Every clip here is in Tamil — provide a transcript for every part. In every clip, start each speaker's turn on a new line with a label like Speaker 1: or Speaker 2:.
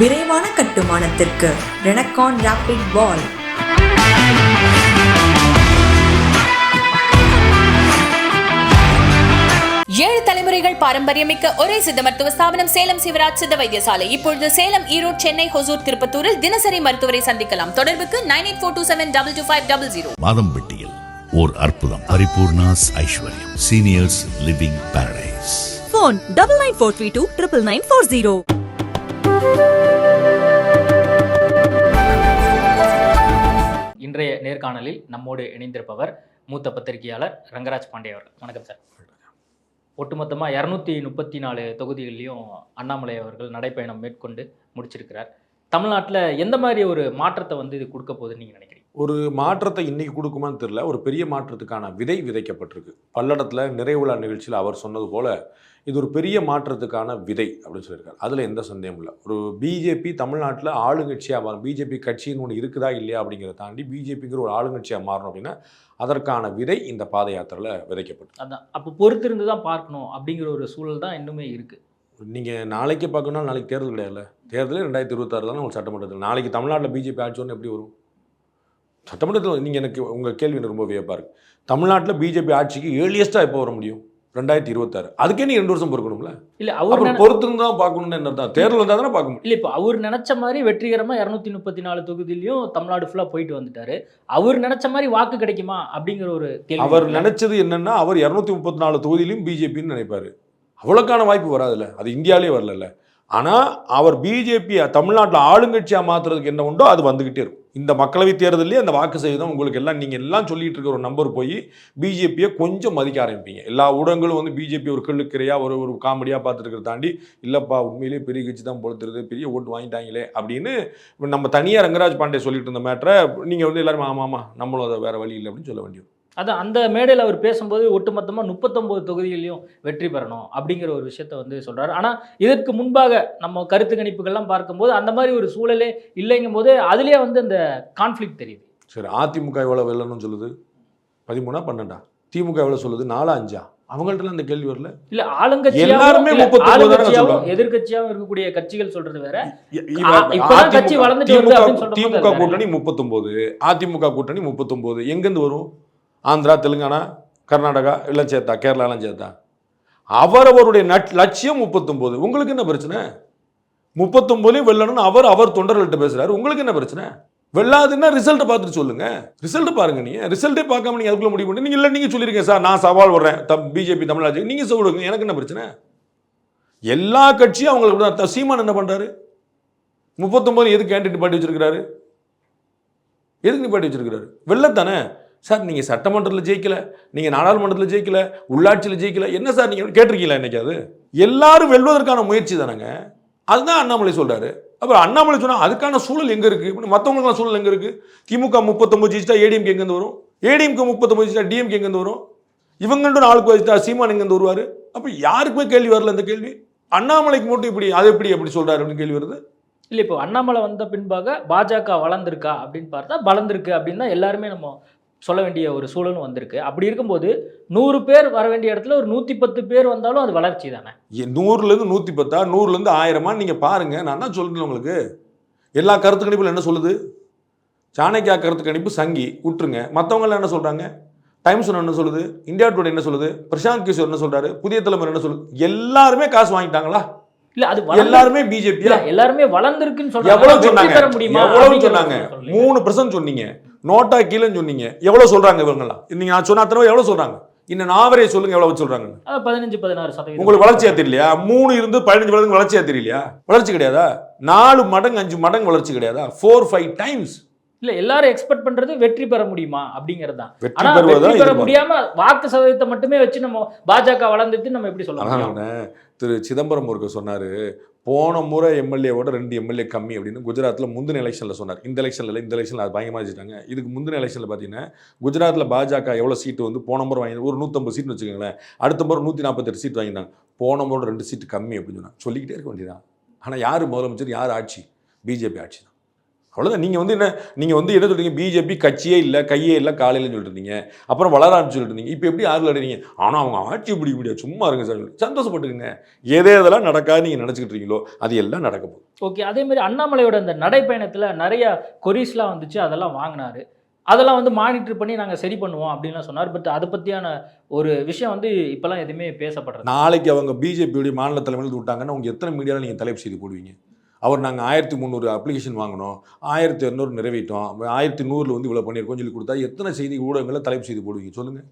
Speaker 1: விரைவான கட்டுமானத்திற்கு ரெனக்கான் ராபிட் வால்
Speaker 2: ஏழு தலைமுறைகள் பாரம்பரியமிக்க ஒரே சித்த மருத்துவ ஸ்தாபனம் சேலம் சிவராஜ் சித்த வைத்தியசாலை. இப்பொழுது சேலம் ஈரோடு சென்னை ஹொசூர் திருப்பத்தூரில் தினசரி மருத்துவரை சந்திக்கலாம். தொடர்புக்கு nine eight four two seven double two five double zero.
Speaker 3: மாதம்பட்டியில் ஓர் அற்புதம். Paripoornas Aishwaryam. Seniors living paradise
Speaker 4: phone double nine four three two triple nine four zero.
Speaker 5: இன்றைய நேர்காணலில் நம்மோடு இணைந்திருப்பவர் மூத்த பத்திரிகையாளர் ரங்கராஜ் பாண்டே அவர்கள். வணக்கம் சார். ஒட்டுமொத்தமாக இரநூத்தி முப்பத்தி நாலு தொகுதிகள்லையும் அண்ணாமலை அவர்கள் நடைப்பயணம் மேற்கொண்டு முடிச்சிருக்கிறார். தமிழ்நாட்டில் எந்த மாதிரி ஒரு மாற்றத்தை வந்து இது கொடுக்க போகுதுன்னு நீங்கள் நினைக்கிறீங்க?
Speaker 6: ஒரு மாற்றத்தை இன்றைக்கி கொடுக்குமான்னு தெரியல. ஒரு பெரிய மாற்றத்துக்கான விதை விதைக்கப்பட்டிருக்கு. பல்லடத்தில் நிறைவுலா நிகழ்ச்சியில் அவர் சொன்னது போல் இது ஒரு பெரிய மாற்றத்துக்கான விதை அப்படின்னு சொல்லியிருக்காரு. அதில் எந்த சந்தேகமும் இல்லை. ஒரு பிஜேபி தமிழ்நாட்டில் ஆளுங்கட்சியாக மாறும் பிஜேபி கட்சின்னு ஒன்று இருக்குதா இல்லையா அப்படிங்கிறத தாண்டி பிஜேபிங்கிற ஒரு ஆளுங்கட்சியாக மாறணும் அப்படின்னா அதற்கான விதை இந்த பாத யாத்திரையில் விதைக்கப்பட்டு
Speaker 5: அதான். அப்போ பொறுத்திருந்து தான் பார்க்கணும் அப்படிங்கிற ஒரு சூழல் தான் இன்னுமே இருக்குது
Speaker 6: நீங்கள் நாளைக்கே பார்க்கணும்னா நாளைக்கு தேர்தல் கிடையாதுல்ல? தேர்தல் ரெண்டாயிரத்தி இருபத்தாறு தானே உங்களுக்கு சட்டமன்றத்தில். நாளைக்கு தமிழ்நாட்டில் பிஜேபி ஆட்சியோன்னு எப்படி வரும்? சட்டமன்றத்தில் நீங்கள் எனக்கு உங்கள் கேள்வி எனக்கு ரொம்ப வியப்பாக இருக்கு. தமிழ்நாட்டில் பிஜேபி ஆட்சிக்கு ஏர்லியஸ்ட்டாக எப்போ வர முடியும்? ரெண்டாயிரத்தி இருபத்தாறு. அதுக்கே நீ ரெண்டு வருஷம் பொறுக்கணும்ல?
Speaker 5: இல்லை அவர்
Speaker 6: பொறுத்திருந்து தான் பார்க்கணும்னு என்ன அர்த்தம்? தேர்தல் வந்தால் தானே பார்க்க முடியும்.
Speaker 5: இல்லை இப்போ அவர் நினைச்ச மாதிரி வெற்றிகரமாக இரநூத்தி முப்பத்தி நாலு தொகுதியிலையும் தமிழ்நாடு ஃபுல்லாக போயிட்டு வந்துட்டாரு. அவர் நினைச்ச மாதிரி வாக்கு கிடைக்குமா அப்படிங்கிற ஒரு கேள்வி.
Speaker 6: அவர்? நினைச்சது என்னன்னா அவர் இரநூத்தி முப்பத்தி நாலு தொகுதியிலும் பிஜேபின்னு நினைப்பாரு. அவ்வளோக்கான வாய்ப்பு வராதுல்ல. அது இந்தியாவிலே வரல ஆனால் அவர் பிஜேபி தமிழ்நாட்டில் ஆளுங்கட்சியாக மாற்றுறதுக்கு என்ன உண்டோ அது வந்துக்கிட்டே இருக்கும். இந்த மக்களவைத் தேர்தலே அந்த வாக்கு செய்தம் உங்களுக்கு எல்லாம் நீங்கள் எல்லாம் சொல்லிட்டு இருக்கிற ஒரு நம்பர் போய் பிஜேபியை கொஞ்சம் மதிக்க ஆரம்பிப்பீங்க. எல்லா ஊடகங்களும் வந்து பிஜேபி ஒரு கிள்ளுக்கிறையா ஒரு ஒரு காமெடியாக பார்த்துருக்கிற தாண்டி இல்லைப்பா உண்மையிலேயே பெரிய கட்சி தான் பொறுத்துருது பெரிய ஓட்டு வாங்கிட்டாங்களே அப்படின்னு நம்ம தனியாக ரங்கராஜ் பாண்டே சொல்லிட்டு இருந்த மேட்டரை நீங்கள் வந்து எல்லாருமே ஆமாம் ஆமாம் நம்மளும் அதை வேறு வழி இல்லை அப்படின்னு சொல்ல வேண்டியது.
Speaker 5: அதான் அந்த மேடையில் அவர் பேசும்போது ஒட்டுமொத்தமாக முப்பத்தொம்போது தொகுதிகளையும் வெற்றி பெறணும் அப்படிங்கிற ஒரு விஷயத்த வந்து சொல்றாரு. ஆனால் இதற்கு முன்பாக நம்ம கருத்து கணிப்புகள்லாம் பார்க்கும்போது அந்த மாதிரி ஒரு சூழலே இல்லைங்கும் போது அதுலேயே வந்து அந்த கான்ஃப்ளிக்ட் தெரியுது.
Speaker 6: சரி அதிமுக எவ்வளோ வெல்லணும்னு சொல்லுது? பதிமூணா பன்னெண்டா? திமுக எவ்வளோ சொல்லுது? நாலா அஞ்சா? அவங்கள்ட்ட அந்த கேள்வி வரல.
Speaker 5: இல்ல ஆளுங்கட்சியாவும்
Speaker 6: எல்லாருமே
Speaker 5: இல்ல,
Speaker 6: 39 தானே
Speaker 5: ஆளுங்கட்சியாவும்
Speaker 6: சொல்றாங்க.
Speaker 5: எதிர்க்கட்சியாவும் இருக்கக்கூடிய கட்சிகள் சொல்றது வேற. கட்சி வளர்ந்துட்டு
Speaker 6: திமுக. கூட்டணி முப்பத்தொம்போது அதிமுக கூட்டணி முப்பத்தொம்போது எங்கேருந்து வரும்? ஆந்திரா தெலுங்கானா கர்நாடகா எல்லாம் சேர்த்தா கேரளாலாம் சேர்த்தா. சேர்த்தா அவரவருடைய நட் லட்சியம் முப்பத்தொம்போது. உங்களுக்கு என்ன பிரச்சனை? முப்பத்தொம்போதுலையும் வெல்லணும்னு அவர் அவர் தொண்டர்கள்ட்ட பேசுகிறாரு உங்களுக்கு என்ன பிரச்சனை? வெல்லாதுன்னா ரிசல்ட்டை பார்த்துட்டு சொல்லுங்க. ரிசல்ட் பாருங்க நீங்கள் ரிசல்ட்டே பார்க்காம நீங்கள் அதுக்குள்ள முடிவு பண்ணி இல்லை நீங்கள் சொல்லிருக்கீங்க சார் நான் சவால் விடுறேன். தம் பிஜேபி தமிழ்நாடு நீங்கள் சொல்லுங்க எனக்கு என்ன பிரச்சனை? எல்லா கட்சியும் அவங்களுக்கு தான். சீமான் என்ன பண்ணுறாரு முப்பத்தொம்போது எதுக்கு கேண்டிடேட் பாட்டி வச்சிருக்கிறாரு? எதுக்கு நிப்பாட்டி வச்சிருக்கிறாரு? வெள்ளத்தானே சார் நீங்கள் சட்டமன்றத்தில் ஜெயிக்கலை நீங்கள் நாடாளுமன்றத்தில் ஜெயிக்கலை உள்ளாட்சியில் ஜெயிக்கலை என்ன சார் நீங்கள் கேட்டிருக்கீங்களா என்னைக்காவது எல்லாரும் வெல்வதற்கான முயற்சி தானேங்க. அதுதான் அண்ணாமலை சொல்கிறாரு அப்புறம் அண்ணாமலை சொன்னால் அதுக்கான சூழல் எங்கே இருக்குது மற்றவங்களுக்கான சூழல் எங்கே இருக்குது திமுக முப்பத்தொம்பது ஜெயிச்சிட்டா ஏடிஎம்கே எங்கேருந்து வரும்? ஏடிஎம்கே முப்பத்தொம்பது ஜெயிச்சிட்டா டிஎம்கே எங்கேருந்து வரும்? இவங்கள்ட்ட நாளுக்கு வச்சுட்டா சீமான் எங்கேருந்து வருவார்? அப்போ யாருக்குமே கேள்வி வரல அந்த கேள்வி. அண்ணாமலைக்கு மட்டும் இப்படி அது எப்படி அப்படி சொல்கிறாரு அப்படின்னு கேள்வி வருது.
Speaker 5: இல்லை இப்போ அண்ணாமலை வந்த பின்பாக பாஜக வளர்ந்துருக்கா அப்படின்னு பார்த்தா வளர்ந்துருக்கு அப்படின்னு தான் எல்லாருமே நம்ம சொல்ல வேண்டிய ஒரு சூழலும் வந்திருக்கு. அப்படி இருக்கும்போது நூறு பேர் வர வேண்டிய இடத்துல ஒரு நூற்றி பத்து பேர் வந்தாலும் அது வளர்ச்சி தானே?
Speaker 6: எ- நூறுலேருந்து நூற்றி பத்தா நூறுலேருந்து ஆயிரமா நீங்கள் பாருங்கள் நான் தான் சொல்கிறேன் உங்களுக்கு. எல்லா கருத்து கணிப்பில் என்ன சொல்லுது? சாணக்கியா கருத்து கணிப்பு சங்கி விட்டுருங்க மற்றவங்களாம் என்ன சொல்கிறாங்க டைம்ஸ் என்ன சொல்லுது? இந்தியா டுடே என்ன சொல்லுது? பிரசாந்த் கிஷோர் என்ன சொல்கிறாரு புதிய தலைமுறை என்ன சொல்லுது? எல்லாருமே காசு வாங்கிட்டாங்களா?
Speaker 5: இல்ல அது
Speaker 6: எல்லாருமே
Speaker 5: இல்ல எல்லாருமே வளர்ந்துருக்குன்னு சொல்றாங்க.
Speaker 6: எவ்வளவு சொன்னாங்க?
Speaker 5: பெற முடியுமா?
Speaker 6: எவ்வளவு சொன்னாங்க. மூணு பர்சன்ட் சொன்னீங்க. நோட்டா கீழேன்னு சொன்னீங்க. எவ்வளவு சொல்றாங்க இவங்கெல்லாம்? நீங்க நான் சொன்ன அத்தனை எவ்வளவு சொல்றாங்க? இன்னும் நாவரே சொல்லுங்க எவ்வளவு சொல்றாங்க
Speaker 5: பதினஞ்சு பதினாறு சதவீதம்.
Speaker 6: உங்களுக்கு வளர்ச்சியா தெரியலையா? மூணு இருந்து பதினஞ்சு வளர்ந்து வளர்ச்சியா தெரியலையா? வளர்ச்சி கிடையாதா? நாலு மடங்கு அஞ்சு மடங்கு வளர்ச்சி கிடையாதா? ஃபோர் ஃபைவ் டைம்ஸ்
Speaker 5: இல்ல எல்லாரும் எக்ஸ்பெக்ட் பண்றது வெற்றி பெற முடியுமா? அப்படிங்கிறது தான் ஆனா வெற்றி பெற. முடியாம வாக்கு சதவீதத்தை மட்டுமே வச்சு நம்ம பாஜக வளர்ந்துட்டு நம்ம எப்படி சொல்ல முடியும்?
Speaker 6: அதான் திரு சிதம்பரம் ஒருக்க சொன்னாரு போன முறை எம்எல்ஏவோட ரெண்டு எம்எல்ஏ கம்மி அப்படின்னு குஜராத்தில் முந்தின எலெக்ஷனில் சொன்னார். இந்த எலெக்ஷனில் இந்த எலெக்ஷனில் அது பயங்கரமாக வச்சுட்டாங்க இதுக்கு முந்தின எலெக்ஷனில் பார்த்தீங்கன்னா குஜராத்தில் பாஜக எவ்வளோ சீட்டு வந்து போன முறை வாங்கி ஒரு நூற்றம்பது சீட்னு வச்சுக்கோங்களேன் அடுத்த முறை நூற்றி நாற்பத்தெட்டு சீட் வாங்கினாங்க. போன முறை ரெண்டு சீட்டு கம்மி அப்படின்னு சொன்னாங்க. சொல்லிக்கிட்டே இருக்க வேண்டியதான் ஆனால் யார் முதலமைச்சர் யார் ஆட்சி? பிஜேபி ஆட்சி தான். அவ்வளோதான் நீங்கள் வந்து என்ன நீங்கள் வந்து என்ன சொல்றீங்க? பிஜேபி கட்சியே இல்லை கையே இல்லை காலையிலன்னு சொல்லிட்டு இருந்தீங்க. அப்புறம் வளர சொல்லிட்டு இருந்தீங்க. இப்போ எப்படி ஆறுதல் அடைறீங்க? ஆனால் அவங்க ஆட்சி பிடிக்க முடியாது சும்மா இருங்க சார். சந்தோஷப்பட்டுக்குங்க. எதே இதெல்லாம் நடக்காது நீங்கள் நினச்சிக்கிட்டு இருக்கீங்களோ அது எல்லாம் நடக்க போகுது.
Speaker 5: ஓகே. அதே மாதிரி அண்ணாமலையோட அந்த நடைப்பயணத்தில் நிறைய கொரிஸ்லாம் வந்துச்சு அதெல்லாம் வாங்கினாரு. அதெல்லாம் வந்து மானிட்டர் பண்ணி நாங்கள் சரி பண்ணுவோம் அப்படின்லாம் சொன்னார். பட் அதை பற்றியான ஒரு விஷயம் வந்து இப்போல்லாம் எதுவுமே பேசப்படுறது
Speaker 6: நாளைக்கு அவங்க பிஜேபியுடைய மாநில தலைமையில் விட்டாங்கன்னா உங்க எத்தனை மீடியாவில் நீங்கள் தலைப்பு செய்து போடுவீங்க? அவர் நாங்கள் ஆயிரத்தி முந்நூறு அப்ளிகேஷன் வாங்கினோம். ஆயிரத்தி இரநூறு நிறைவேற்றோம். ஆயிரத்தி நூறில் வந்து இவ்வளோ பண்ணியிருக்கோம் சொல்லி கொடுத்தா எத்தனை செய்தி ஊடகங்களில் தலைப்பு செய்தி போடுவீங்க? சொல்லுங்கள்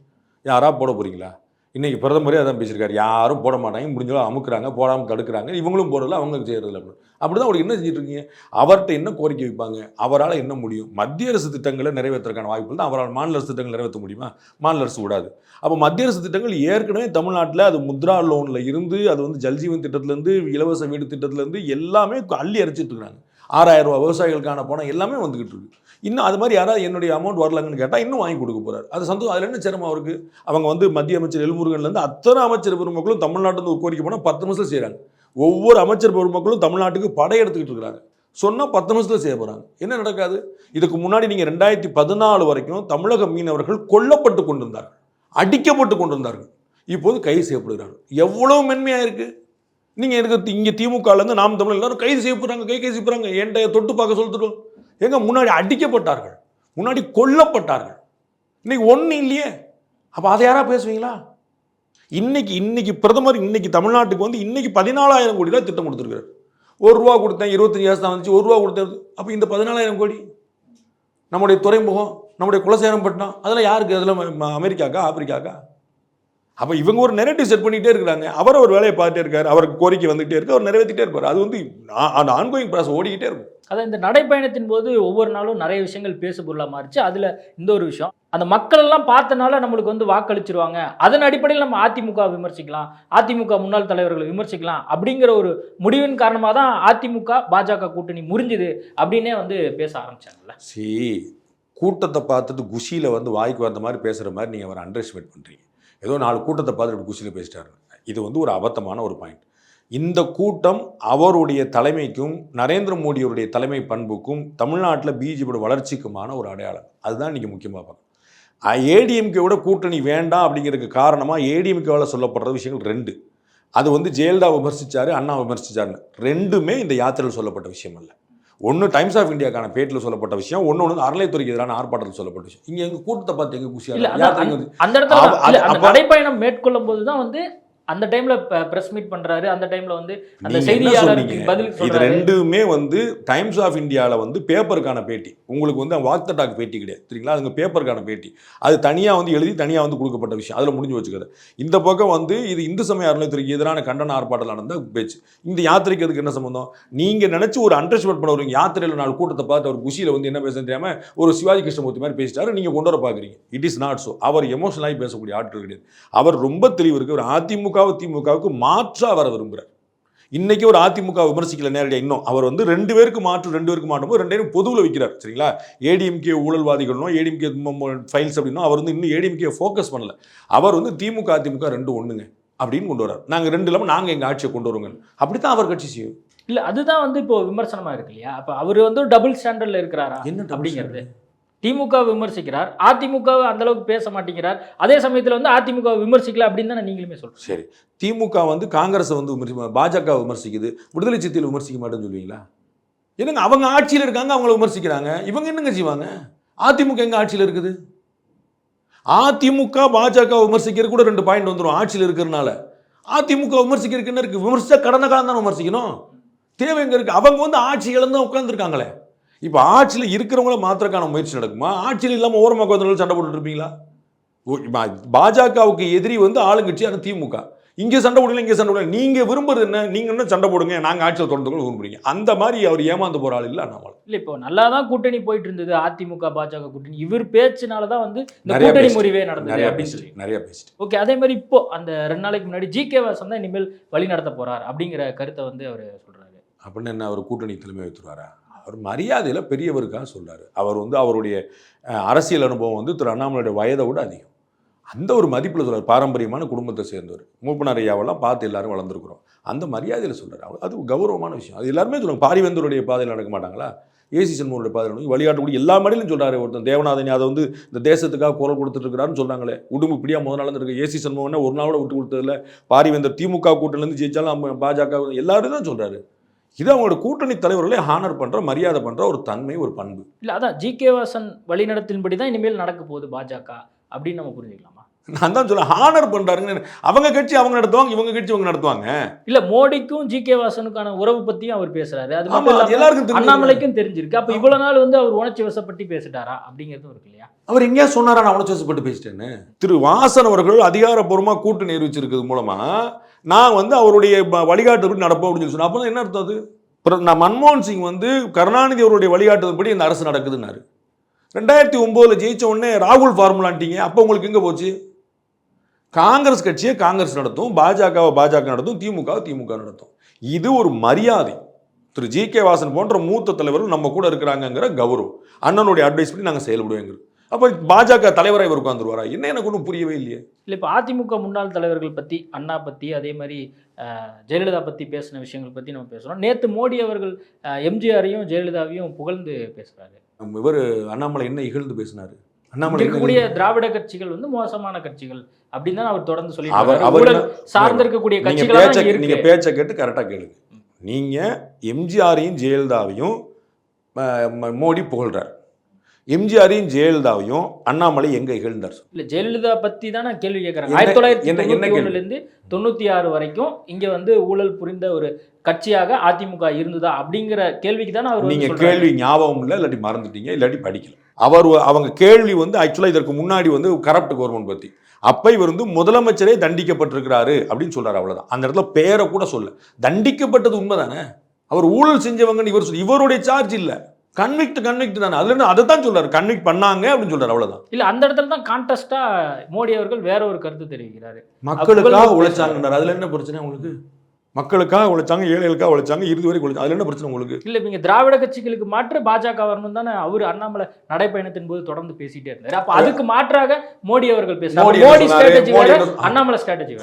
Speaker 6: யாராக போட போகிறீங்களா இன்றைக்கி பிரதமரே அதான் பேசியிருக்காரு. யாரும் போட மாட்டாங்க. முடிஞ்சாலும் அமுக்குறாங்க போடாமல் தடுக்கிறாங்க. இவங்களும் போடல அவங்க செய்கிறது அப்படின்னு. அப்படி தான் அவருக்கு என்ன செஞ்சுட்டு இருக்கீங்க அவர்கிட்ட என்ன கோரிக்கை வைப்பாங்க? அவரால் என்ன முடியும்? மத்திய அரசு திட்டங்களை நிறைவேற்றுறதுக்கான வாய்ப்புகள் தான். அவரால் மாநில அரசு திட்டங்கள் நிறைவேற்ற முடியுமா? மாநில அரசு விடாது. அப்போ மத்திய அரசு திட்டங்கள் ஏற்கனவே தமிழ்நாட்டில் அது முத்ரா லோனில் இருந்து அது வந்து ஜல்ஜீவன் திட்டத்திலேருந்து இலவச வீடு திட்டத்திலேருந்து எல்லாமே அள்ளி அரைச்சிட்டு இருக்கிறாங்க ஆறாயிரம் ரூபா விவசாயிகளுக்கான பணம் எல்லாமே வந்துக்கிட்டு இருக்கு இன்னும் அது மாதிரி யாராவது என்னுடைய அமௌண்ட் வரலங்கன்னு கேட்டால் இன்னும் வாங்கி கொடுக்க போகிறார் அது சந்தோஷம். அதில் என்ன சிரமம் அவருக்கு? அவங்க வந்து மத்திய அமைச்சர் எல்முருகன்லேருந்து அத்தனை அமைச்சர் பெருமக்களும் தமிழ்நாட்டில் ஒரு கோரிக்கை போனால் பத்து நிமிஷத்தில் செய்கிறாங்க ஒவ்வொரு அமைச்சர் பெருமக்களும் தமிழ்நாட்டுக்கு படையெடுத்துக்கிட்டு இருக்கிறாங்க. சொன்னால் பத்து நிமிஷத்தில் செய்ய போகிறாங்க என்ன நடக்காது? இதுக்கு முன்னாடி நீங்கள் ரெண்டாயிரத்தி பதினாலு வரைக்கும் தமிழக மீனவர்கள் கொல்லப்பட்டு கொண்டிருந்தார்கள். அடிக்கப்பட்டு கொண்டிருந்தார்கள். இப்போது கைது செய்யப்படுகிறார்கள். எவ்வளோ மென்மையாக இருக்குது நீங்கள் எனக்கு இங்கே திமுகலேருந்து நாம் தமிழ் எல்லாரும் கைது செய்யப்படுறாங்க கை கைது செய்யப்படுறாங்க என்கிட்ட தொட்டு பார்க்க சொல்லிட்டுருவோம் எங்க முன்னாடி அடிக்கப்பட்டார்கள் முன்னாடி கொல்லப்பட்டார்கள். இன்னைக்கு ஒன்றும் இல்லையே. அப்போ அதை யாராக பேசுவீங்களா? இன்னைக்கு இன்னைக்கு பிரதமர் இன்னைக்கு தமிழ்நாட்டுக்கு வந்து இன்னைக்கு பதினாலாயிரம் கோடி தான் திட்டம் கொடுத்துருக்காரு ஒரு ரூபா கொடுத்தேன் இருபத்தஞ்சு காசு தான் வந்துச்சு ஒரு ரூபா கொடுத்தேன். அப்போ இந்த பதினாலாயிரம் கோடி நம்முடைய துறைமுகம் நம்முடைய குலசேரம்பட்டினம் அதெல்லாம் யாருக்கு? அதில் அமெரிக்காக்கா ஆப்பிரிக்காக்கா? அப்போ இவங்க ஒரு நெரட்டிவ் செட் பண்ணிகிட்டே இருக்கிறாங்க. அவர் ஒரு வேலையை பார்த்துட்டே இருக்காரு. அவருக்கு கோரிக்கை வந்துகிட்டே இருக்கு. அவர் நிறைவேற்றிட்டே இருப்பார். அது வந்து அந்த ஆன்கோயிங் ப்ராசஸ் ஓடிக்கிட்டே இருக்கும்.
Speaker 5: அதான் இந்த நடைப்பயணத்தின் போது ஒவ்வொரு நாளும் நிறைய விஷயங்கள் பேசு பொருளாக மாறிச்சு. அதில் இந்த ஒரு விஷயம். அந்த மக்கள் எல்லாம் பார்த்தனால நம்மளுக்கு வந்து வாக்களிச்சிருவாங்க. அதன் அடிப்படையில் நம்ம அதிமுக விமர்சிக்கலாம். அதிமுக முன்னாள் தலைவர்களை விமர்சிக்கலாம் அப்படிங்கிற ஒரு முடிவின் காரணமாக தான் அதிமுக பாஜக கூட்டணி முறிஞ்சுது அப்படின்னே வந்து பேச ஆரம்பிச்சாங்கல்ல.
Speaker 6: சி கூட்டத்தை பார்த்துட்டு குஷியில் வந்து வாய்க்கு வந்த மாதிரி பேசுகிற மாதிரி நீங்கள் அவரை அண்டர் எஸ்டிமேட் பண்ணுறீங்க ஏதோ நாலு கூட்டத்தை பார்த்துட்டு குஷியில் பேசிட்டாரு. இது வந்து ஒரு அபத்தமான ஒரு பாயிண்ட் இந்த கூட்டம் அவருடைய தலைமைக்கும் நரேந்திர மோடியுடைய தலைமை பண்புக்கும் தமிழ்நாட்டில் பிஜேபியோட வளர்ச்சிக்குமான ஒரு அடையாளம். அதுதான் இன்றைக்கி முக்கியமாக பார்க்கணும். ஏடிஎம்கேவோட கூட்டணி வேண்டாம் அப்படிங்கிறதுக்கு காரணமாக ஏடிஎம்கேவால் சொல்லப்படுற விஷயங்கள் ரெண்டு. அது வந்து ஜெயலலிதா விமர்சித்தார் அண்ணா விமர்சித்தார்னு ரெண்டுமே இந்த யாத்திரையில் சொல்லப்பட்ட விஷயம் இல்லை ஒன்று டைம்ஸ் ஆஃப் இந்தியாக்கான பேட்டில் சொல்லப்பட்ட விஷயம் ஒன்று ஒன்று அறநிலைத்துறைக்கு எதிரான ஆர்ப்பாட்டத்தில் சொல்லப்பட்ட விஷயம். இங்கே எங்கள் கூட்டத்தை பார்த்து எங்கள் வந்து
Speaker 5: அந்த இடத்துல நடைப்பயணம் மேற்கொள்ளும் போது தான் வந்து அந்த டைம்ல பிரஸ் மீட் பண்றாரு. அந்த டைம்ல வந்து அந்த
Speaker 6: நீங்க
Speaker 5: செய்தியாளருக்கு? பதில்
Speaker 6: இது ரெண்டுமே வந்து டைம்ஸ் ஆஃப் இந்தியாவில் வந்து பேப்பருக்கான பேட்டி. உங்களுக்கு வந்து வாக் டாக் பேட்டி கிடையாது. சரிங்களா? அதுங்க பேப்பருக்கான பேட்டி. அது தனியாக வந்து எழுதி தனியாக வந்து கொடுக்கப்பட்ட விஷயம். அதில் முடிஞ்சு வச்சுக்கிறது இந்த பக்கம் வந்து இது இந்து சமய அறநிலைத்துறைக்கு எதிரான கண்டன ஆர்ப்பாட்டம் நடந்த பேச்சு. இந்த யாத்திரைக்கு அதுக்கு என்ன சம்பந்தம்? நீங்கள் நினச்சி ஒரு அண்டர்ஸ்டாண்ட் பண்ண வருவீங்க யாத்திரையில் நாலு கூட்டத்தை பார்த்து அவர் குஷியில் வந்து என்ன பேசுறது தெரியாம ஒரு சிவாஜி கிருஷ்ணமூர்த்தி மாதிரி பேசிட்டாரு. நீங்கள் கொண்டு வர பார்க்குறீங்க இட் இஸ் நாட் ஸோ அவர் எமோஷனலாகி பேசக்கூடிய ஆட்கள் கிடையாது. அவர் ரொம்ப தெளிவு இருக்கு. அவர் அதிமுகவு திமுகவுக்கு மாற்றாக வர விரும்புகிறார் இன்னைக்கு ஒரு அதிமுக விமர்சிக்கல நேரடியாக இன்னும். அவர் வந்து ரெண்டு பேருக்கு மாற்று ரெண்டு பேருக்கு மாட்டும்போது ரெண்டு பேரும் பொதுவில் வைக்கிறார் சரிங்களா? ஏடிஎம்கே ஊழல்வாதிகளும் ஏடிஎம்கே ஃபைல்ஸ் அப்படின்னா அவர் வந்து இன்னும் ஏடிஎம்கே ஃபோக்கஸ் பண்ணல. அவர் வந்து திமுக அதிமுக ரெண்டு ஒண்ணுங்க அப்படின்னு கொண்டு வரார் நாங்கள் ரெண்டு இல்லாமல் நாங்கள் எங்கள் ஆட்சியை கொண்டு வருவோங்க. அப்படித்தான் அவர் கட்சி செய்யும்.
Speaker 5: இல்ல அதுதான் வந்து இப்போ விமர்சனமா இருக்கு இல்லையா? அப்ப அவர் வந்து டபுள் ஸ்டாண்டர்ட்ல இருக்கிறாரா
Speaker 6: என்ன
Speaker 5: அப்படிங்கிறது. திமுக விமர்சிக்கிறார். அதிமுக அந்தளவுக்கு பேச மாட்டேங்கிறார். அதே சமயத்தில் வந்து அதிமுக விமர்சிக்கல அப்படின்னு தானே நீங்களுமே சொல்கிறோம்
Speaker 6: சரி. திமுக வந்து காங்கிரஸை வந்து விமர்சி பாஜக விமர்சிக்குது. விடுதலை சித்தியில் விமர்சிக்க மாட்டேன்னு சொல்லுவீங்களா? என்னங்க அவங்க ஆட்சியில் இருக்காங்க அவங்கள விமர்சிக்கிறாங்க. இவங்க என்னங்க செய்வாங்க? அதிமுக எங்கள் ஆட்சியில் இருக்குது? அதிமுக பாஜக விமர்சிக்கிற கூட ரெண்டு பாயிண்ட் வந்துடும் ஆட்சியில் இருக்கிறனால. அதிமுக விமர்சிக்கிறதுக்கு என்ன இருக்குது விமர்சித்தா கடந்த காலம் தானே விமர்சிக்கணும். தேவை எங்கே இருக்குது அவங்க வந்து ஆட்சி இழந்து உட்காந்துருக்காங்களே இப்போ ஆட்சியில் இருக்கிறவங்கள மாத்திரக்கான முயற்சி நடக்குமா? ஆட்சியில் இல்லாமல் ஓரமாக உட்காந்து சண்டை போட்டுட்டு இருப்பீங்களா? பாஜகவுக்கு எதிரி வந்து ஆளுங்கட்சியான திமுக. இங்கே சண்டை போடல இங்கே சண்டை போடல. நீங்கள் விரும்புறது என்ன? நீங்கள் என்ன சண்டை போடுங்க? நாங்கள் ஆட்சியில் தொடர்ந்து விரும்புறீங்க அந்த மாதிரி அவர் ஏமாந்து போகிற ஆள் இல்லை அண்ணாமலை.
Speaker 5: இல்ல இப்போ நல்லா தான் கூட்டணி போயிட்டு இருந்தது. அதிமுக பாஜக கூட்டணி. இவர் பேச்சுனால தான் வந்து இந்த
Speaker 6: நிறைய
Speaker 5: கூட்டணி முறிவே நடந்தது அப்படின்னு சொல்லி
Speaker 6: நிறைய பேசிட்டு.
Speaker 5: ஓகே அதே மாதிரி இப்போ அந்த ரெண்டு நாளைக்கு முன்னாடி ஜி கே வாசன் தான் இனிமேல் வழி நடத்த போறார் அப்படிங்கிற கருத்தை வந்து அவர் சொல்றாரு.
Speaker 6: அப்படின்னு என்ன அவர் கூட்டணி தலைமை வைத்துருவாரா? அவர் மரியாதையில் பெரியவருக்காக சொல்கிறார் அவர் வந்து அவருடைய அரசியல் அனுபவம் வந்து திரு அண்ணாமலையோட வயதை விட அதிகம். அந்த ஒரு மதிப்பில் சொல்கிறார் பாரம்பரியமான குடும்பத்தை சேர்ந்தவர். மூப்பனார் ஐயாவெல்லாம் பார்த்து எல்லாரும் வளர்ந்துருக்குறோம். அந்த மரியாதையில் சொல்கிறார் அவர் அது கௌரவமான விஷயம். அது எல்லாருமே சொல்லுவாங்க. பாரிவந்தருடைய பாதையில் நடக்க மாட்டாங்களா? ஏசி சண்முகருடைய பாதையில் வழிகாட்டக்கூடிய எல்லா மேடையிலும் சொல்கிறாரு ஒருத்தன். தேவநாதன் அதை வந்து இந்த தேசத்துக்காக குரல் கொடுத்துட்டு சொல்கிறாங்களே உடும்பு இப்படியா முதல் நாள் இருக்கு ஏசி சண்முகனை ஒரு நாளோட விட்டு கொடுத்ததில்ல. பாரிவேந்தர் திமுக கூட்டிலேருந்து ஜெயிச்சாலும் பாஜக எல்லாரும் தான் சொல்கிறாரு இது அவங்களோட கூட்டணி தலைவர்களே ஹானர் பண்ற மரியாதை பண்ற ஒரு தன்மை ஒரு பண்பு.
Speaker 5: இல்ல அதான் ஜி கே வாசன் வழிநடத்தின்படி தான் இனிமேல் நடக்க போகுது பாஜக அப்படின்னு நம்ம புரிஞ்சுக்கலாமா?
Speaker 6: நான் தான் சொல்ல ஹானர் பண்றாருங்க அவங்க கட்சி அவங்க நடத்துவாங்க இவங்க கட்சி இவங்க நடத்துவாங்க.
Speaker 5: இல்ல மோடிக்கும் ஜி கே வாசனுக்கான உறவு பத்தியும் அவர் பேசுறாரு. அது மட்டும்
Speaker 6: எல்லாருக்கும்
Speaker 5: அண்ணாமலைக்கும் தெரிஞ்சிருக்கு. அப்ப இவ்வளவு நாள் வந்து அவர் உணர்ச்சி வசப்பட்டு பேசிட்டாரா அப்படிங்கிறதும் இருக்கு இல்லையா?
Speaker 6: அவர் எங்கேயா சொன்னாரா நான் அவனை வசப்பட்டு பேசிட்டேன்னு? திரு வாசன் அவர்கள் அதிகாரப்பூர்வமா கூட்டு நிரூபிச்சிருக்கிறது மூலமா நான் வந்து அவருடைய வழிகாட்டுபடி நடப்போம் அப்படின்னு சொல்லி சொன்னேன் அப்போ என்ன அர்த்தம் அது? அப்புறம் நான் மன்மோகன் சிங் வந்து கருணாநிதி அவருடைய வழிகாட்டுதல்படி இந்த அரசு நடக்குதுன்னாரு. ரெண்டாயிரத்தி ஒம்போதில் ஜெயிச்ச உடனே ராகுல் ஃபார்முலான்ட்டீங்க அப்போ உங்களுக்கு எங்கே போச்சு? காங்கிரஸ் கட்சியை காங்கிரஸ் நடத்தும் பாஜகவை பாஜக நடத்தும் திமுகவை திமுக நடத்தும். இது ஒரு மரியாதை. திரு ஜி கே வாசன் போன்ற மூத்த தலைவர்கள் நம்ம கூட இருக்கிறாங்கங்கிற கௌரவம். அண்ணனுடைய அட்வைஸ் படி நாங்கள் செயல்படுவோங்கிறது. அப்போ பாஜக தலைவராக இவர் உட்காந்துருவாரா என்ன எனக்கு ஒன்றும் புரியவே இல்லையே.
Speaker 5: இல்ல இப்ப அதிமுக முன்னாள் தலைவர்கள் பத்தி அண்ணா பத்தி அதே மாதிரி ஜெயலலிதா பத்தி பேசின விஷயங்கள் பத்தி நம்ம பேசுறோம். நேத்து மோடி அவர்கள் எம்ஜிஆரையும் ஜெயலலிதாவையும் புகழ்ந்து பேசுறாரு.
Speaker 6: நம்ம இவர் அண்ணாமலை என்ன இகழ்ந்து பேசினாரு? அண்ணாமலை
Speaker 5: இருக்கக்கூடிய திராவிட கட்சிகள் வந்து மோசமான கட்சிகள் அப்படின்னு தான் அவர் தொடர்ந்து சொல்லி
Speaker 6: அவர் அவர்
Speaker 5: ஊழல்
Speaker 6: என்ன-
Speaker 5: சார்ந்து இருக்கக்கூடிய
Speaker 6: நீங்க
Speaker 5: கட்சிகள்
Speaker 6: பேச்ச
Speaker 5: இருக்கு.
Speaker 6: நீங்க பேச்சை கேட்டு கரெக்டாக கேளுங்க. நீங்க எம்ஜிஆரையும் ஜெயலலிதாவையும் மோடி புகழ்றார். எம்ஜிஆரையும் ஜெயலலிதாவையும் அண்ணாமலை எங்க இகழ்ந்தார்?
Speaker 5: இல்ல ஜெயலலிதா பத்தி தான் கேள்வி கேட்கறேன்
Speaker 6: என்ன-
Speaker 5: ஆயிரத்தி தொள்ளாயிரத்தி தொண்ணூத்தி இருந்து தொண்ணூத்தி ஆறு வரைக்கும் இங்க வந்து ஊழல் புரிந்த ஒரு கட்சியாக அதிமுக இருந்ததா அப்படிங்கிற கேள்விக்கு தானே அவர்
Speaker 6: நீங்க. கேள்வி ஞாபகம் இல்லை இல்லாட்டி மறந்துட்டீங்க இல்லாட்டி படிக்கல. அவர் அவங்க கேள்வி வந்து ஆக்சுவலாக இதற்கு முன்னாடி வந்து கரப்ட் கவர்மெண்ட் பத்தி. அப்ப இவர் வந்து முதலமைச்சரே தண்டிக்கப்பட்டிருக்கிறாரு அப்படின்னு சொல்றாரு அவ்வளவுதான். அந்த இடத்துல பேரை கூட சொல்ல தண்டிக்கப்பட்டது உண்மைதானே? அவர் ஊழல் செஞ்சவங்கன்னு இவர் சொல்லி இவருடைய சார்ஜ் இல்ல. கன்விக்ட் கன்விக்ட் தானே. அதுல இருந்து அதை தான் சொல்றாரு. கன்விக்ட் பண்ணாங்க அப்படின்னு சொல்றாரு. அவ்வளவுதான்.
Speaker 5: இல்ல அந்த இடத்துல தான் கான்டெஸ்டா மோடி அவர்கள் வேற ஒரு கருத்து தெரிவிக்கிறாரு.
Speaker 6: மக்களுக்காக உழைச்சாங்கன்றார் அதுல என்ன பிரச்சனை உங்களுக்கு? மக்களுக்காக உழைச்சாங்க ஏழைகளுக்காக உழைச்சாங்க இறுதி வரைக்கும் உழைச்சாங்க. அதுல என்ன பிரச்சனை உங்களுக்கு?
Speaker 5: இல்ல நீங்க திராவிட கட்சிகளுக்கு மாற்று பாஜக வரணும் தானே அவர் அண்ணாமலை நடைப்பயணத்தின் போது தொடர்ந்து பேசிட்டே இருந்தாரு. அப்ப அதுக்கு மாற்றாக மோடி அவர்கள்
Speaker 6: மோடி?
Speaker 5: ஸ்ட்ராட்டஜி
Speaker 6: என்ன-
Speaker 5: அண்ணாமலை ஸ்ட்ராட்டஜி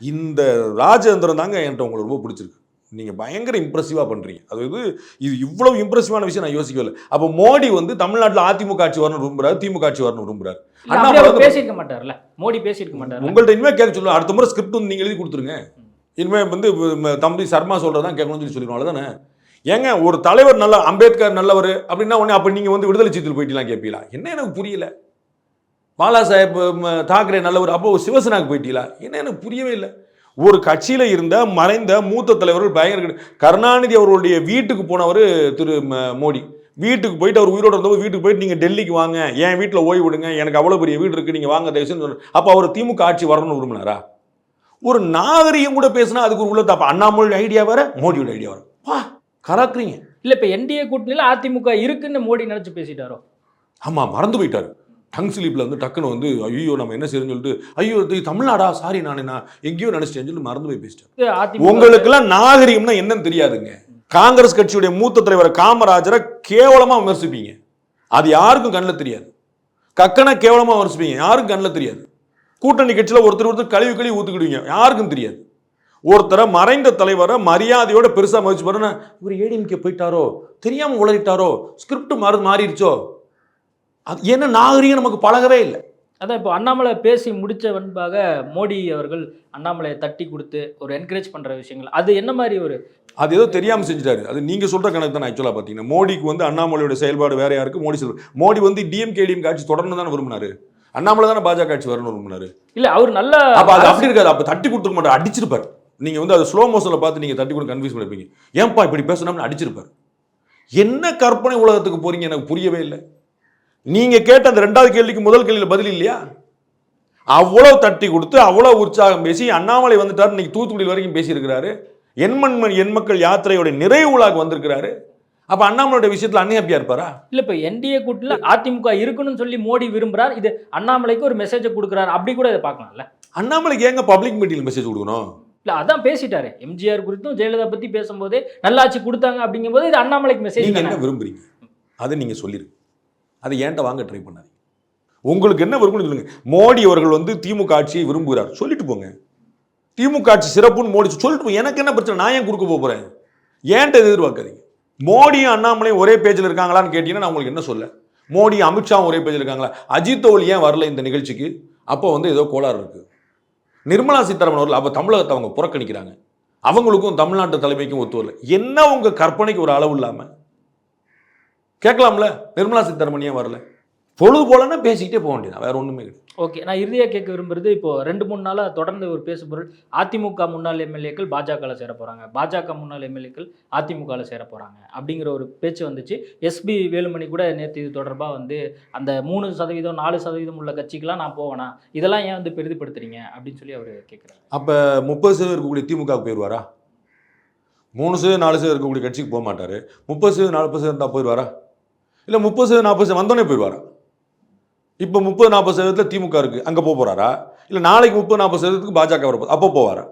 Speaker 6: இந்த ராஜேந்திரன் தாங்க என்கிட்ட உங்களுக்கு ரொம்ப பிடிச்சிருக்கு. நீங்க பயங்கர இம்ப்ரெசிவா பண்றீங்க. அதாவது இது இவ்வளவு இம்ப்ரெசிவான விஷயம் நான் யோசிக்கவே இல்லை. அப்போ மோடி வந்து தமிழ்நாட்டுல அதிமுக ஆட்சி வரணும் விரும்புறாரு திமுக ஆட்சி வரணும் விரும்புறாரு.
Speaker 5: பேசியிருக்க மாட்டார்ல. மோடி பேசியிருக்க மாட்டார்ல.
Speaker 6: உங்கள்ட்ட இனிமே கேட்க சொல்லுங்க. அடுத்த முறை ஸ்கிரிப்ட் வந்து நீங்க எழுதி கொடுத்துருங்க. இனிமே வந்து தம்பி சர்மா சொல்றதான் கேட்கணும்னு சொல்லி சொல்லிடுவோம். அவ்வளவுதானே? ஏங்க ஒரு தலைவர் நல்ல அம்பேத்கர் நல்லவர் அப்படின்னா உடனே அப்ப நீங்க வந்து விடுதலை சித்தில் போயிட்டீங்களா கேட்பீங்களா என்ன எனக்கு புரியல. பாலா சாஹேப் தாக்கரே நல்லவர் அப்போ சிவசேனாக்கு போயிட்டீங்களா? என்ன எனக்கு புரியவே இல்லை. ஒரு கட்சியில இருந்த மறைந்த மூத்த தலைவர்கள் பயங்கர கருணாநிதி அவர்களுடைய வீட்டுக்கு போனவர் திரு மோடி. வீட்டுக்கு போயிட்டு அவர் உயிரோட இருந்தவர் வீட்டுக்கு போயிட்டு நீங்க டெல்லிக்கு வாங்க என் வீட்டில் ஓய்வு விடுங்க எனக்கு அவ்வளவு பெரிய வீடு இருக்கு நீங்க வாங்க தயவுசெய்து சொன்னாரு. அப்ப அவர் திமுக ஆட்சி வரணும்னு விரும்பினாரா? ஒரு நாகரிகம் கூட பேசினா அதுக்கு உள்ள தப்பா அண்ணாமலை ஐடியா வேற மோடியோட ஐடியா வேற. வா கலக்குறீங்க.
Speaker 5: இல்ல இப்ப என்டிஏ கூட்டணியில அதிமுக இருக்குன்னு மோடி நினைச்சு பேசிட்டாரோ?
Speaker 6: ஆமா மறந்து போயிட்டாரு. டங் ஸ்லீப்ல வந்து டக்குன்னு வந்து ஐயோ நம்ம என்ன செய்யணும்னு சொல்லிட்டு ஐயோ இது தமிழ்நாடா? சாரி நான் நான் எங்கேயோ நினைச்சிட்டேன்னு சொல்லி மறந்து போய் பேசிட்டேன். உங்களுக்கெல்லாம் நாகரிகம்னா என்னன்னு தெரியாதுங்க. காங்கிரஸ் கட்சியுடைய மூத்த தலைவர் காமராஜரை கேவலமா விமர்சிப்பீங்க. அது யாருக்கும் கண்ணில் தெரியாது. கக்கனை கேவலமா விமர்சிப்பீங்க. யாருக்கும் கண்ணில் தெரியாது. கூட்டணி கட்சியில் ஒருத்தர் ஒருத்தர் கழுவி கழுவி ஊத்துக்கிடுவீங்க. யாருக்கும் தெரியாது. ஒருத்தரை மறைந்த தலைவரை மரியாதையோட பெருசா மதிச்சு பாருன்னா இவர் ஏடிஎம்கே போயிட்டாரோ? தெரியாம உளறிட்டாரோ? ஸ்கிரிப்ட் மாறு மாறிடுச்சோ? அது என்ன நாகரிகம் நமக்கு பழகவே இல்லை.
Speaker 5: அதான் இப்போ அண்ணாமலை பேசி முடிச்ச வன்பாக மோடி அவர்கள் அண்ணாமலையை தட்டி கொடுத்து ஒரு என்கரேஜ் பண்ற விஷயங்கள். அது என்ன மாதிரி ஒரு
Speaker 6: அது ஏதோ தெரியாம செஞ்சுட்டாரு. அது நீங்க சொல்ற கணக்கு தான் ஆக்சுவலா பாத்தீங்கன்னா மோடிக்கு வந்து அண்ணாமலையோட செயல்பாடு வேற யாருக்கு? மோடி செல்வ மோடி வந்து டிஎம்கே டிஎம் ஆட்சி தொடர்ந்து தானே விரும்பினாரு. அண்ணாமலை தானே பாஜக ஆட்சி வரணும் விரும்பினாரு.
Speaker 5: இல்ல அவர் நல்ல
Speaker 6: அப்ப அது அப்படி இருக்காது. அப்ப தட்டி கொடுத்துக்க மாட்டார் அடிச்சிருப்பாரு. நீங்க வந்து அது ஸ்லோ மோஷன்ல பார்த்து நீங்க தட்டி கூட கன்ஃபியூஸ் பண்ணிருப்பீங்க. ஏன்பா இப்படி பேசணும்னு அடிச்சிருப்பாரு? என்ன கற்பனை உலகத்துக்கு போறீங்க எனக்கு புரியவே இல்லை. நீங்க கேட்ட அந்த ரெண்டாவது கேள்விக்கு முதல் கேள்வியில பதில் இல்லையா? அவ்வளவு தட்டி கொடுத்து அவ்வளவு உற்சாகம் பேசி அண்ணாமலை வந்துட்டார் இன்னைக்கு தூத்துக்குடி வரைக்கும் பேசியிருக்கிறாரு. எண்மண் எண் மக்கள் யாத்திரையோட நிறைவு விழாக்கு வந்திருக்கிறாரு. அப்ப அண்ணாமலையோட விஷயத்துல அன்னியாப்பியா இருப்பாரா?
Speaker 5: இல்ல இப்ப என்டிஏ கூட்டணியில அதிமுக இருக்கணும்னு சொல்லி மோடி விரும்புறார். இது அண்ணாமலைக்கு ஒரு மெசேஜை கொடுக்குறாரு. அப்படி கூட இதை பார்க்கலாம்ல.
Speaker 6: அண்ணாமலைக்கு ஏங்க பப்ளிக் மீட்டிங்ல மெசேஜ் கொடுக்கணும்?
Speaker 5: இல்ல அதான் பேசிட்டாரு. எம்ஜிஆர் குறித்தும் ஜெயலலிதா பத்தி பேசும்போதே நல்லாட்சி கொடுத்தாங்க அப்படிங்கும்போது இது அண்ணாமலைக்கு மெசேஜ்
Speaker 6: என்ன விரும்புறீங்க? அதை நீங்க சொல்லிருங்க. அதை ஏன்ட்ட வாங்க ட்ரை பண்ணாதீங்க. உங்களுக்கு என்ன விரும்புன்னு சொல்லுங்க. மோடி அவர்கள் வந்து திமுக ஆட்சியை விரும்புகிறார். சொல்லிட்டு போங்க. திமுக ஆட்சி சிறப்புன்னு மோடி சொல்லிட்டு போங்க எனக்கு என்ன பிரச்சனை? நான் ஏன் கொடுக்க போகிறேன் ஏன்ட்ட எதிர்பார்க்காதீங்க. மோடியும் அண்ணாமலையும் ஒரே பேஜில் இருக்காங்களான்னு கேட்டீங்கன்னா நான் உங்களுக்கு என்ன சொல்ல? மோடி அமித்ஷாவும் ஒரே பேஜில் இருக்காங்களா? அஜித் தோல் ஏன் வரல இந்த நிகழ்ச்சிக்கு? அப்போ வந்து ஏதோ கோளாறு இருக்குது நிர்மலா சீதாராமன் அவர்கள் அப்போ தமிழகத்தை அவங்க புறக்கணிக்கிறாங்க. அவங்களுக்கும் தமிழ்நாட்டு தலைமைக்கும் ஒத்து வரல. என்ன உங்கள் கற்பனைக்கு ஒரு அளவு இல்லாமல் கேட்கலாம்ல? நிர்மலா சீதாராமன் ஏன் வரல. பொழுது போலன்னா பேசிக்கிட்டே போக வேண்டியது வேற ஒண்ணுமே கிடையாது.
Speaker 5: ஓகே நான் இறுதியாக கேட்க விரும்புறது இப்போ ரெண்டு மூணு நாளாக தொடர்ந்து ஒரு பேசுபொருள் அதிமுக முன்னாள் எம்எல்ஏக்கள் பாஜகவில் சேர போகிறாங்க பாஜக முன்னாள் எம்எல்ஏக்கள் அதிமுகவில் சேர போகிறாங்க அப்படிங்கிற ஒரு பேச்சு வந்துச்சு. எஸ்பி வேலுமணி கூட நேற்று இது தொடர்பாக வந்து அந்த மூணு சதவீதம் நாலு சதவீதம் உள்ள கட்சிக்கெல்லாம் நான் போவேனா? இதெல்லாம் ஏன் வந்து பெரிதுபடுத்துறீங்க? அப்படின்னு சொல்லி அவர் கேட்குறாரு
Speaker 6: அப்போ முப்பது சதவீதம் இருக்கக்கூடிய திமுக போயிடுவாரா மூணு சதவீதம் நாலு சதவீதம் இருக்கக்கூடிய கட்சிக்கு போக மாட்டார். முப்பது சதவீதம் நாற்பது சதவீதம் தான் போயிடுவாரா இல்லை முப்பது சதவீதம் நாற்பது சதவீதம் வந்தோடனே போயிடுவாரா? இப்போ முப்பது நாற்பது சதவீதத்தில் திமுக இருக்குது அங்கே போக போகிறாரா இல்லை நாளைக்கு முப்பது நாற்பது சதவீதத்துக்கு பாஜக வரப்போகுது அப்போ போவாரா?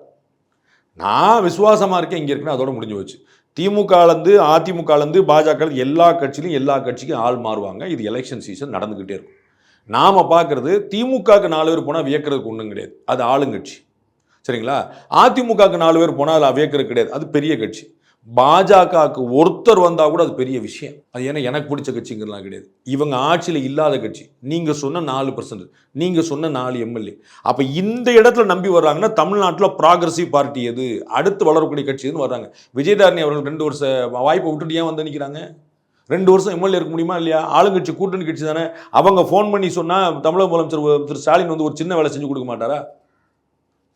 Speaker 6: நான் விசுவாசமாக இருக்கேன் இங்கே இருக்குன்னு அதோட முடிஞ்சு போச்சு. திமுகலேருந்து அதிமுகலேருந்து பாஜக எல்லா கட்சியிலும் எல்லா கட்சிக்கும் ஆள் மாறுவாங்க. இது எலெக்ஷன் சீசன் நடந்துக்கிட்டே இருக்கும். நாம் பார்க்குறது திமுகவுக்கு நாலு பேர் போனால் வியக்கிறதுக்கு ஒன்றும் கிடையாது. அது ஆளுங்கட்சி. சரிங்களா? அதிமுகவுக்கு நாலு பேர் போனால் அதில் வியக்கிறது கிடையாது. அது பெரிய கட்சி. பாஜகவுக்கு ஒருத்தர் வந்தால் கூட அது பெரிய விஷயம். அது ஏன்னா எனக்கு பிடிச்ச கட்சிங்கிறதுலாம் கிடையாது. இவங்க ஆட்சியில் இல்லாத கட்சி. நீங்கள் சொன்ன நாலு பர்சன்ட் நீங்கள் சொன்ன நாலு எம்எல்ஏ அப்போ இந்த இடத்துல நம்பி வர்றாங்கன்னா தமிழ்நாட்டில் ப்ராக்ரஸிவ் பார்ட்டி எது? அடுத்து வளரக்கூடிய கட்சி எதுன்னு வர்றாங்க. விஜயதாரணி அவர்கள் ரெண்டு வருஷ வாய்ப்பை விட்டுட்டு ஏன் வந்து நிற்கிறாங்க ரெண்டு வருஷம் எம்எல்ஏ இருக்க முடியுமா இல்லையா? ஆளுங்கட்சி கூட்டணி கட்சி தானே. அவங்க ஃபோன் பண்ணி சொன்னால் தமிழக முதலமைச்சர் திரு ஸ்டாலின் வந்து ஒரு சின்ன வேலை செஞ்சு கொடுக்க மாட்டாரா?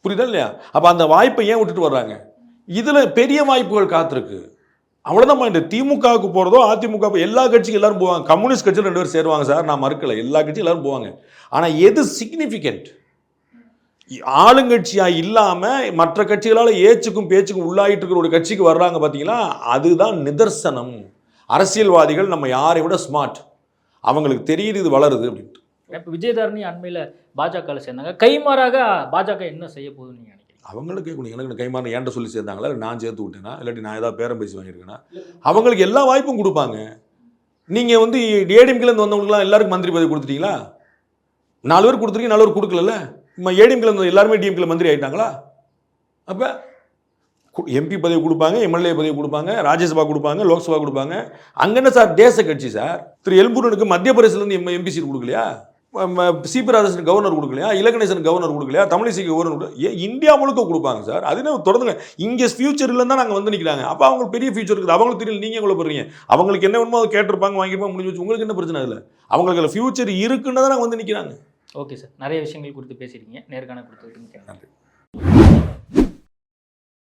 Speaker 6: புரியுதா இல்லையா? அப்போ அந்த வாய்ப்பை ஏன் விட்டுட்டு வர்றாங்க? இதில் பெரிய வாய்ப்புகள் காத்திருக்கு. அவ்வளோதான் இந்த திமுகவுக்கு போகிறதோ அதிமுக எல்லா கட்சிக்கும் எல்லாரும் போவாங்க. கம்யூனிஸ்ட் கட்சியில் ரெண்டு பேர் சேருவாங்க சார். நான் மறுக்கலை. எல்லா கட்சியும் எல்லாரும் போவாங்க. ஆனால் எது சிக்னிஃபிகண்ட் ஆளுங்கட்சியாக இல்லாமல் மற்ற கட்சிகளால் ஏச்சுக்கும் பேச்சுக்கும் உள்ளாயிட்டு இருக்கிற ஒரு கட்சிக்கு வர்றாங்க பார்த்தீங்களா அதுதான் நிதர்சனம். அரசியல்வாதிகள் நம்ம யாரை விட ஸ்மார்ட் அவங்களுக்கு தெரியுது இது வளருது அப்படின்ட்டு.
Speaker 5: இப்போ விஜயதாரணி அண்மையில் பாஜகவில் சேர்ந்தாங்க. கைமாறாக பாஜக என்ன செய்ய போகுதுன்னு நீங்கள்
Speaker 6: அவங்களுக்கு கேட்கணும் எனக்கு கைமாறு ஏன்ட்ட சொல்லி சேர்ந்தாங்களா? இல்லை நான் சேர்த்து விட்டேனா? இல்லாட்டி நான் ஏதாவது பேரம் பேசி வாங்கியிருக்கேனா? அவங்களுக்கு எல்லா வாய்ப்பும் கொடுப்பாங்க. நீங்கள் வந்து ஏடிஎம்கிலேருந்து வந்தவங்களுக்குலாம் எல்லாருக்கும் மந்திரி பதவி கொடுத்துட்டீங்களா? நாலு பேர் கொடுத்துருக்கீங்க நாலு பேர் கொடுக்கலல்ல? இப்போ ஏடிஎம்கிலேருந்து எல்லாருமே டிஎம்கில் மந்திரி ஆகிட்டாங்களா அப்போ எம்பி பதவி கொடுப்பாங்க எம்எல்ஏ பதவி கொடுப்பாங்க ராஜ்யசபா கொடுப்பாங்க லோக்சபா கொடுப்பாங்க. அங்கே என்ன சார்? தேச கட்சி சார். திரு எல்பூரனுக்கு மத்திய பிரதேசிலேருந்து எம் எம்பி சீட் கொடுக்கலையா? சிபி ராதாகிருஷ்ணன் கவர்னர் கொடுக்கலையா? இலகணேசன் கவர்னர் கொடுக்கலையா? தமிழிசை கவர்னர் கொடுக்கல இந்தியா முழுக்க கொடுப்பாங்க சார். அது என்ன தொடர்ந்துங்க? இங்கே ஃபியூச்சர் இல்லைன்னு நாங்கள் வந்து நிற்கிறாங்க அப்போ அவங்களுக்கு பெரிய ஃபியூச்சர் இருக்குது. அவங்களுக்கு தெரியல நீங்கள் எவ்வளோ போடுறீங்க அவங்களுக்கு என்ன வேணுமோ அதை கேட்டிருப்பாங்க வாங்கிருப்பாங்க முடிஞ்சு வச்சு. உங்களுக்கு என்ன பிரச்சனை இல்லை அவங்களுக்கு அதில் ஃபியூச்சர் இருக்குன்னு தான் நாங்கள் வந்து நிற்கிறாங்க
Speaker 5: ஓகே சார். நிறைய விஷயங்கள் குறித்து பேசியிருக்கீங்க. நேர்காணல் நன்றி.
Speaker 6: நன்றி.